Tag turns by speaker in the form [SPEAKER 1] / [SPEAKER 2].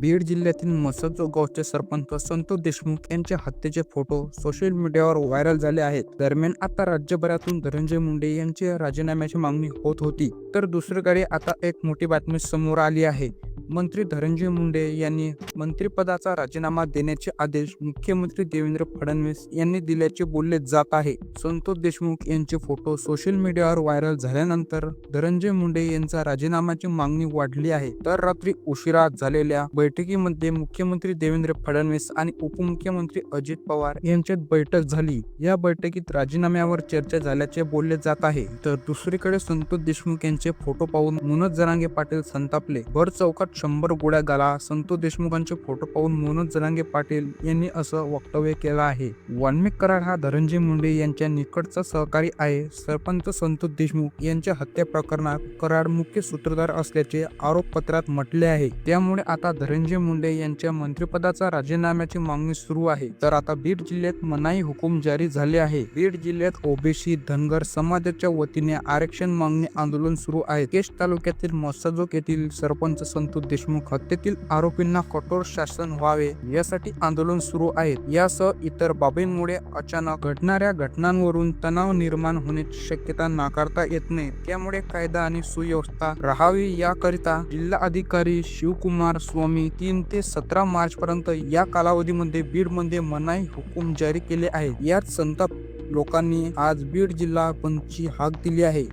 [SPEAKER 1] बीड जिल्ह्यातील मसजो गावचे सरपंच संतोष देशमुख यांच्या हत्येचे फोटो सोशल मीडियावर व्हायरल झाले आहेत. दरम्यान आता राज्यभरातून धनंजय मुंडे यांच्या राजीनाम्याची मागणी होत होती. तर दुसरीकडे आता एक मोठी बातमी समोर आली आहे. मंत्री धनंजय मुंडे यांनी मंत्रिपदाचा राजीनामा देण्याचे आदेश मुख्यमंत्री देवेंद्र फडणवीस यांनी दिल्याचे बोलले जात आहे. संतोष देशमुख यांचे फोटो सोशल मीडियावर व्हायरल झाल्यानंतर धनंजय मुंडे यांचा राजीनाम्याची मागणी वाढली आहे. तर रात्री उशिरा झालेल्या बैठकीमध्ये मुख्यमंत्री देवेंद्र फडणवीस आणि उपमुख्यमंत्री अजित पवार यांच्यात बैठक झाली. या बैठकीत राजीनाम्यावर चर्चा झाल्याचे बोलले जात आहे. तर दुसरीकडे संतोष देशमुख यांचे फोटो पाहून मनोज जरांगे पाटील संतापले. भर चौकात शंभर गोळ्या गाला संतोष देशमुखांचे फोटो पाहून मनोज जरांगे पाटील यांनी असं वक्तव्य केलं आहे. वाल्मिक कराड हा धनंजय मुंडे यांच्या निकटचा सहकारी आहे. सरपंच संतोष देशमुख यांच्या हत्या प्रकरणात कराड मुख्य सूत्रधार असल्याचे आरोपपत्रात म्हटले आहे. त्यामुळे आता धनंजय मुंडे यांच्या मंत्रिपदाचा राजीनाम्याची मागणी सुरू आहे. तर आता बीड जिल्ह्यात मनाई हुकूम जारी झाले आहे. बीड जिल्ह्यात ओबीसी धनगर समाजाच्या वतीने आरक्षण मागणी आंदोलन सुरू आहे. केश तालुक्यातील मसाजोक येथील सरपंच संतोष देशमुख हत्येतील आरोपींना कठोर शासन व्हावे यासाठी आंदोलन सुरू आहे. यासह इतर बाबींमुळे अचानक घडणाऱ्या घटनांवरून तणाव निर्माण होण्याची शक्यता नाकारता येत नाही. त्यामुळे कायदा आणि सुव्यवस्था राहावी याकरिता जिल्हा अधिकारी शिवकुमार स्वामी तीन ते सतरा मार्च पर्यंत या कालावधीमध्ये बीडमध्ये मनाई हुकूम जारी केले आहे यात संताप लोकांनी आज बीड जिल्हा पंची हाक दिली आहे.